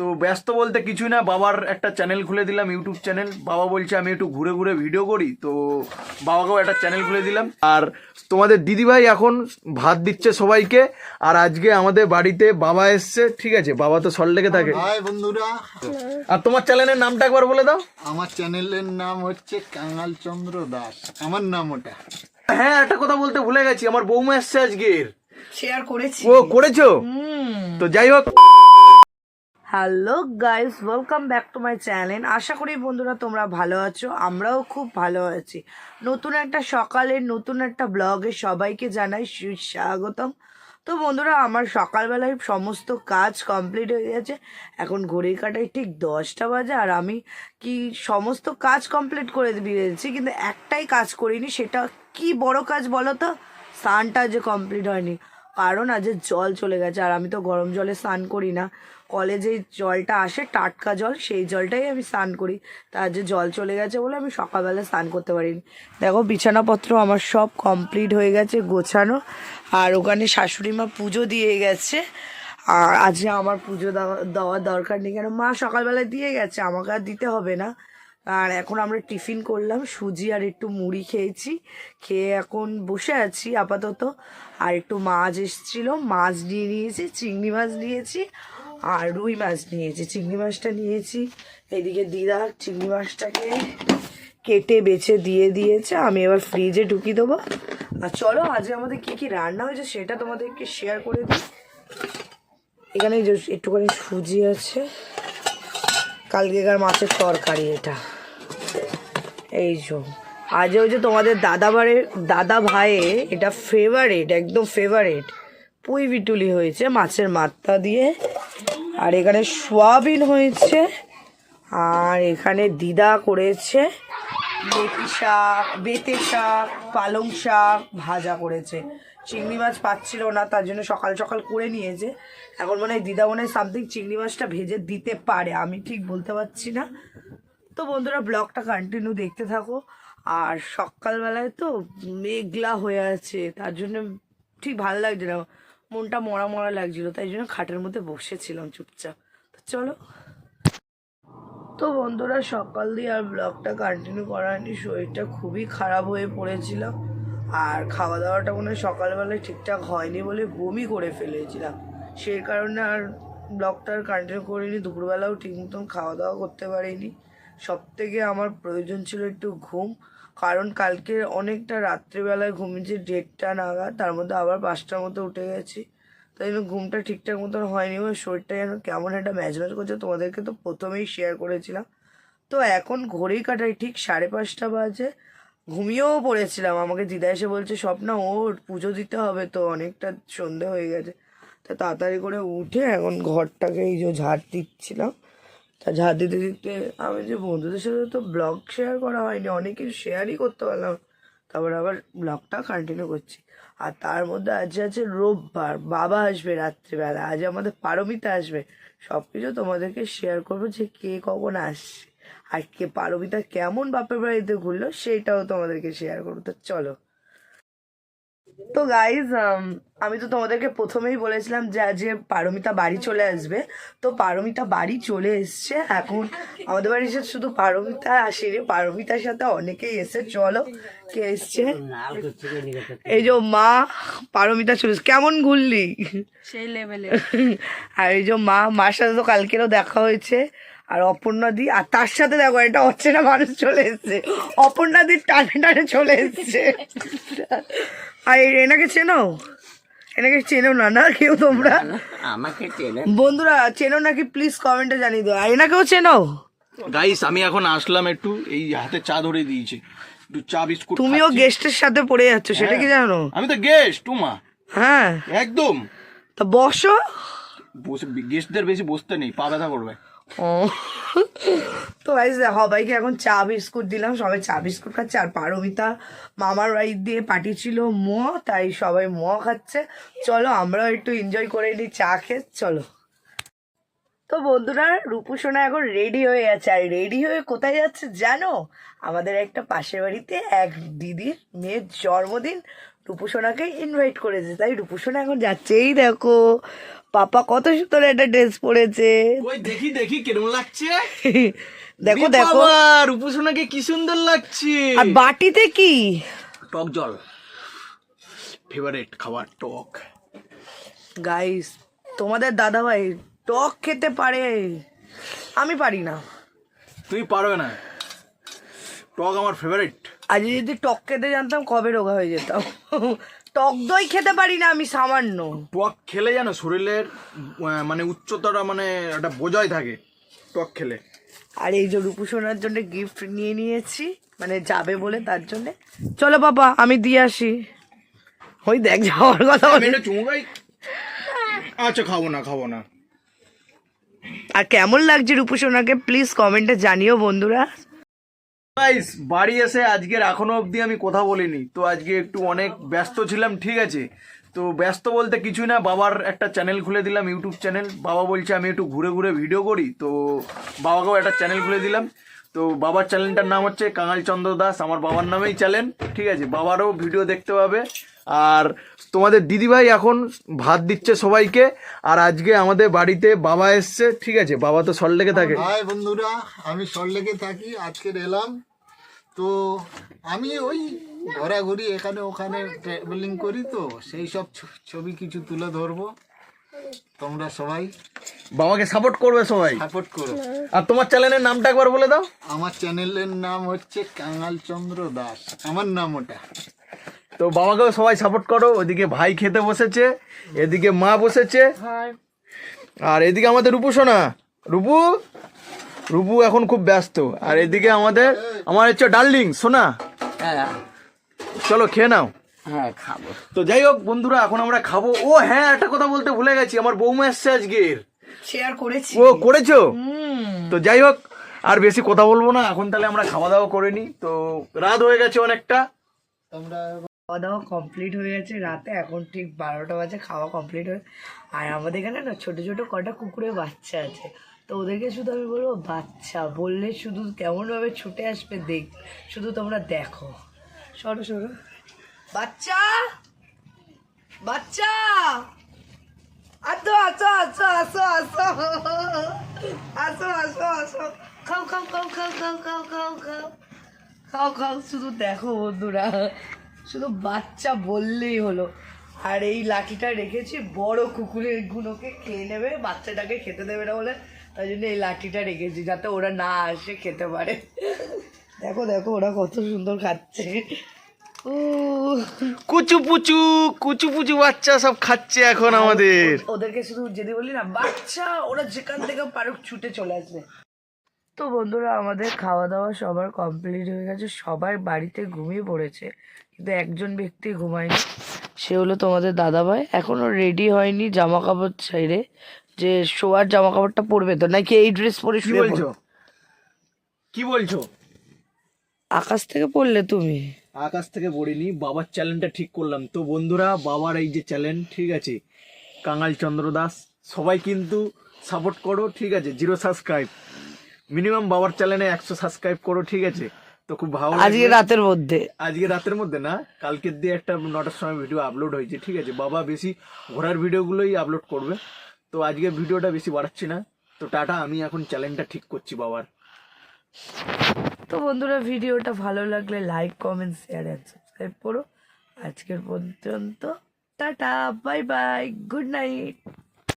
তো ব্যস্ত বলতে কিছুই না বাবার একটা চ্যানেল খুলে দিলাম ইউটিউব চ্যানেল বাবা বলছে আমি একটু ঘুরে ঘুরে ভিডিও করি। তো বাবাকেও একটা চ্যানেল খুলে দিলাম। আর তোমাদের দিদিভাই এখন ভাত দিচ্ছে সবাইকে। আর আজকে আমাদের বাড়িতে বাবা এসছে ঠিক আছে? বাবা তো সল্টলেকে থাকে। হাই বন্ধুরা। আর তোমার চ্যানেলের নামটা একবার বলে দাও। আমার চ্যানেলের নাম হচ্ছে কাঙাল চন্দ্র দাস। আমার নাম ওটা। হ্যাঁ একটা কথা বলতে ভুলে গেছি। আমার বৌমা এসছে আজকের। শেয়ার করেছি। ও করেছ? তো যাই হোক। Hello guys welcome back to my channel আশা করি বন্ধুরা তোমরা ভালো আছো, আমরাও খুব ভালো আছি। নতুন একটা সকালের, নতুন একটা ব্লগে সবাইকে জানাই সুস্বাগতম তো বন্ধুরা, আমার সকালবেলায় সমস্ত কাজ কমপ্লিট হয়ে গেছে। এখন ঘড়ির কাটায় ঠিক দশটা বাজে, আর আমি কি সমস্ত কাজ কমপ্লিট করে দিয়েছি, কিন্তু একটাই কাজ করিনি, সেটা কি বড় কাজ বলো তো? স্নানটা যে কমপ্লিট হয়নি। কারণ আজ জল চলে গেছে, আর আমি তো গরম জলে স্নান করি না। কলে যে জলটা আসে, টাটকা জল, সেই জলটাই আমি স্নান করি। তা আজ জল চলে গেছে বলে আমি সকালবেলা স্নান করতে পারিনি। দেখো, বিছানাপত্র আমার সব কমপ্লিট হয়ে গেছে গোছানো, আর ওখানে শাশুড়ি মা পুজো দিয়ে গেছে। আর আজকে আমার পুজো দেওয়া, দেওয়ার দরকার নেই কেন? মা সকালবেলা দিয়ে গেছে, আমাকে আর দিতে হবে না। আর এখন আমরা টিফিন করলাম, সুজি আর একটু মুড়ি খেয়েছি। খেয়ে এখন বসে আছি আপাতত। আর একটু মাছ এসেছিল, মাছ নিয়ে নিয়েছি, চিংড়ি মাছ নিয়েছি আর রুই মাছ নিয়েছি। চিংড়ি মাছটা নিয়েছি। এদিকে দিদা চিংড়ি মাছটাকে কেটে বেছে দিয়ে দিয়েছে। আমি এবার ফ্রিজে ঢুকিয়ে দেবো। আর চলো, আজকে আমাদের কী কী রান্না হয়েছে সেটা তোমাদেরকে শেয়ার করে দিই। এখানে একটুখানি সুজি আছে। কালকেকার মাছের তরকারি এটা। এই যে আজ ওই যে তোমাদের দাদা বাড়ির দাদা ভাইয়ে এটা ফেভারেট একদম ফেভারেট পুঁই বিটুলি হয়েছে মাছের মাত্রা দিয়ে, আর এখানে সোয়াবিন হয়েছে, আর এখানে দিদা করেছে মেথি শাক, বেতে শাক, পালং শাক ভাজা করেছে। চিংড়ি মাছ পাচ্ছিল না, তার জন্য সকাল সকাল করে নিয়েছে। এখন মনে হয় দিদা মনে হয় সামথিং চিংড়ি মাছটা ভেজে দিতে পারে, আমি ঠিক বলতে পারছি না। তো বন্ধুরা, ব্লগটা কন্টিনিউ দেখতে থাকো। আর সকালবেলায় তো মেঘলা হয়ে আছে, তার জন্য ঠিক ভালো লাগছে না। মনটা মরা মরা লাগছিল, তাই জন্য খাটের মধ্যে বসেছিলাম চুপচাপ। তো চলো। তো বন্ধুরা, সকাল দিয়ে আর ব্লগটা কন্টিনিউ করা হয়নি, শরীরটা খুবই খারাপ হয়ে পড়েছিলাম। আর খাওয়া দাওয়াটা মনে হয় সকালবেলায় ঠিকঠাক হয়নি বলে বমি করে ফেলেছিলাম। সেই কারণে আর ব্লগটা আর কন্টিনিউ করিনি, দুপুরবেলাও ঠিক মতন খাওয়া দাওয়া করতে পারিনি। সব থেকে আমার প্রয়োজন ছিল একটু ঘুম। কারণ কালকে অনেকটা রাত্রিবেলায় ঘুমিয়েছি, দেড়টা নাগাদ, তার মধ্যে আবার পাঁচটার মতো উঠে গেছি। তাই জন্য ঘুমটা ঠিকঠাক মতন হয়নি এবং শরীরটা যেন কেমন একটা ম্যাচ ম্যাচ করছে, তোমাদেরকে তো প্রথমেই শেয়ার করেছিলাম। তো এখন ঘড়ি কাটায় ঠিক সাড়ে পাঁচটা বাজে। ঘুমিয়েও পড়েছিলাম। আমাকে দিদা এসে বলছে, স্বপ্না ওর পুজো দিতে হবে তো, অনেকটা সন্ধে হয়ে গেছে। তা তাড়াতাড়ি করে উঠে এখন ঘরটাকে এই যে ঝাড় দিচ্ছিলাম। তা ঝাড় দিতে দিতে আমি যে বন্ধুদের সাথে তো ব্লগ শেয়ার করা হয়নি অনেক শেয়ারই করতে পারলাম। তারপর আবার ব্লগটা কন্টিনিউ করছি। আর তার মধ্যে আজ আছে রোববার, বাবা আসবে রাত্রিবেলা, আজ আমাদের পারমিতা আসবে। সব কিছু তোমাদেরকে শেয়ার করব যে কে কখন আসছে, আর কে পারমিতা কেমন বাপের বাড়িতে ঘুরলো সেটাও তোমাদেরকে শেয়ার করব। তো চলো। তো গাইজ আমি তো তোমাদেরকে প্রথমেই বলেছিলাম যে আজকে পারমিতা বাড়ি চলে আসবে তো পারমিতা বাড়ি চলে এসছে। এখন আমাদের বাড়ি এসে শুধু পারমিতা আসেনি পারমিতার সাথে অনেকেই এসে চলো কে এসছে? এই যে মা পারমিতা চলে কেমন ঘুরলি? সেই লেভেলে আর এই যে মা মার সাথে তো কালকেরও দেখা হয়েছে। আর অপর্ণা দি আর তার সাথে দেখো এটা অচেনা মানুষ চলে এসছে। অপর্ণা দির টানে টানে চলে এসছে। আর এনাকে চেনো? এনাকে চেনো না না কেউ তোমরা? আমাকে চেনে বন্ধুরা চেনো নাকি? প্লিজ কমেন্টে জানিয়ে দাও। আর এনাকেও চেনো? গাইস আমি এখন আসলাম একটু এই হাতে চা ধরে দিয়েছে। একটু চা বিস্কুট তুমিও গেস্টের সাথে পড়ে যাচ্ছ সেটা কি জানো? আমি তো গেস্ট টুমা হ্যাঁ। একদম। তা বসো। বসে গেস্টদের বেশি বসতে নেই পা ব্যথা করবে। ও। তো গাইজ সবাইকে এখন চা বিস্কুট দিলাম। সবাই চা বিস্কুট খাচ্ছে। আর পারমিতা মামার বাড়ি দিয়ে পাঠিয়েছিল ম তাই সবাই ম খাচ্ছে। চলো আমরাও একটু এনজয় করে নিই চা খেয়ে চলো। তো বন্ধুরা রূপুসোনা এখন রেডি হয়ে আছে। আর রেডি হয়ে কোথায় যাচ্ছে জানো? আমাদের একটা পাশের বাড়িতে এক দিদির মেয়ের জন্মদিন। রূপুসোনাকে ইনভাইট করেছে। তাই রূপুসোনা এখন যাচ্ছে এই দেখো। পাপা কত সুন্দর একটা ড্রেস পরেছে। ওই দেখি দেখি কেমন লাগছে? দেখো দেখো। বাবা, রূপসোনাকে কি সুন্দর লাগছে। আর বাটিতে কি? টক জল। ফেভারিট খাবার টক। গাইস তোমাদের দাদা ভাই টক খেতে পারে। আমি পারি না। তুই পারবে না। টক আমার ফেভারিট আজ যদি টক খেতে জানতাম কবে রোগা হয়ে যেতাম? টক দই খেতে পারি না আমি সামান্য। টক খেলে যেন শরীরের মানে উচ্চতাটা মানে একটা বোঝাই থাকে টক খেলে। আর এই যে রূপুসোনার জন্য গিফট নিয়ে নিয়েছি মানে যাবে বলে তার জন্য। চলো বাবা আমি দিয়ে আসি। ওই দেখ যাওয়ার কথা চুমুকাই আচ্ছা খাব না খাব না। আর কেমন লাগছে রূপুসোনাকে প্লিজ কমেন্টে জানিও বন্ধুরা। গাইস বাড়ি এসে আজকের এখনও অবধি আমি কথা বলিনি। তো আজকে একটু অনেক ব্যস্ত ছিলাম, ঠিক আছে? তো ব্যস্ত বলতে কিছুই না, বাবার একটা চ্যানেল খুলে দিলাম ইউটিউব চ্যানেল বাবা বলছে আমি একটু ঘুরে ঘুরে ভিডিও করি, তো বাবাকেও একটা চ্যানেল খুলে দিলাম। তো বাবার চ্যানেলটার নাম হচ্ছে কাঙাল চন্দ্র দাস, আমার বাবার নামেই চ্যানেল ঠিক আছে? বাবারও ভিডিও দেখতে পাবে। আর তোমাদের দিদিভাই এখন ভাত দিচ্ছে সবাইকে আর আজকে আমাদের বাড়িতে বাবা এসছে ঠিক আছে? বাবা তো সল্টলেকে থাকে। হাই বন্ধুরা আমি সল্টলেকে থাকি আজকের এলাম। তো আমি ওই ঘোরাঘুরি এখানে ওখানে ট্রাভেলিং করি তো সেই সব ছবি কিছু তুলে ধরবো। তোমরা সবাই বাবাকে সাপোর্ট করবে সবাই। সাপোর্ট করো। আর তোমার চ্যানেলের নামটা একবার বলে দাও। আমার চ্যানেলের নাম হচ্ছে কাঙাল চন্দ্র দাস। আমার নাম ওটা। তো বাবাকেও সবাই সাপোর্ট করো। ওদিকে ভাই খেতে বসেছে এদিকে মা বসেছে। আর এদিকে আমাদের রূপু সোনা রূপু? রূপু এখন খুব ব্যস্ত। আর এদিকে আমাদের আমার হচ্ছে ডার্লিং সোনা। হ্যাঁ। চলো খেয়ে নাও। হ্যাঁ খাব। তো যাই হোক বন্ধুরা এখন আমরা খাব। ও হ্যাঁ একটা কথা বলতে ভুলে গেছি আমার বৌমা এসছে আজকের শেয়ার করেছি। ও করেছ? হুম। তো যাই হোক আর বেশি কথা বলব না এখন তাহলে আমরা খাওয়া দাওয়া করে নিই তো রাত হয়ে গেছে অনেকটা। তোমরা খাওয়া দাওয়া কমপ্লিট হয়ে গেছে, রাতে এখন ঠিক বারোটা বাজে, খাওয়া কমপ্লিট হয়ে আর আমাদের এখানে না ছোটো ছোটো কটা কুকুরের বাচ্চা আছে। তো ওদেরকে শুধু আমি বলব, বাচ্চা, বললে শুধু কেমনভাবে ছুটে আসবে দেখ, শুধু তোমরা দেখো। সরো সরো। বাচ্চা! বাচ্চা! আসো আসো আসো আসো আসো। আসো আসো আসো। খাও খাও খাও খাও খাও খাও খাও খাও। খাও খাও, শুধু দেখো বন্ধুরা। শুধু বাচ্চা বললেই হলো। আর এই লাঠিটা রেখেছি বড় কুকুরের গুলোকে খেয়ে নেবে বাচ্চাটাকে খেতে দেবে না বলে। তাই জন্য এই লাঠিটা রেখেছি যাতে ওরা না আসে খেতে পারে। দেখো দেখো ওরা কত সুন্দর খাচ্ছে। ও কুচু পুচু কুচু পুচু বাচ্চা সব খাচ্ছে এখন আমাদের। ওদেরকে শুধু যদি বলি না বাচ্চা ওরা যেখান থেকে পারুক ছুটে চলে আসবে। তো বন্ধুরা আমাদের খাওয়া দাওয়া সবার কমপ্লিট হয়ে গেছে। সবাই বাড়িতে ঘুমিয়ে পড়েছে কিন্তু একজন ব্যক্তি ঘুমায়নি। সে হলো তোমাদের দাদাভাই। এখনও রেডি হয়নি জামা কাপড় ছেড়ে। যে শোয়ার জামা কাপড়টা পরবে তো? নাকি এই ড্রেস পরে শুয়ে বলছো? কি বলছো? আকাশ থেকে পড়লে তুমি? আকাশ থেকে পড়িনি বাবার চ্যানেলটা ঠিক করলাম। তো বন্ধুরা বাবার এই যে চ্যানেল ঠিক আছে? কাঙাল চন্দ্র দাস সবাই কিন্তু সাপোর্ট করো ঠিক আছে? জিরো সাবস্ক্রাইব মিনিমাম বাবার চ্যানেলে একশো সাবস্ক্রাইব করো ঠিক আছে? তো খুব ভালো আজকে রাতের মধ্যে। আজকে রাতের মধ্যে না কালকের দিয়ে একটা নটার সময় ভিডিও আপলোড হয়েছে ঠিক আছে? বাবা বেশি ঘোরার ভিডিওগুলোই আপলোড করবে। তো আজকে ভিডিওটা বেশি বাড়াচ্ছি না। তো টাটা আমি এখন চ্যানেলটা ঠিক করছি বাবার। তো বন্ধুরা ভিডিওটা ভালো লাগলে like comment share and subscribe করো। আজকের পর্যন্ত tata bye bye good night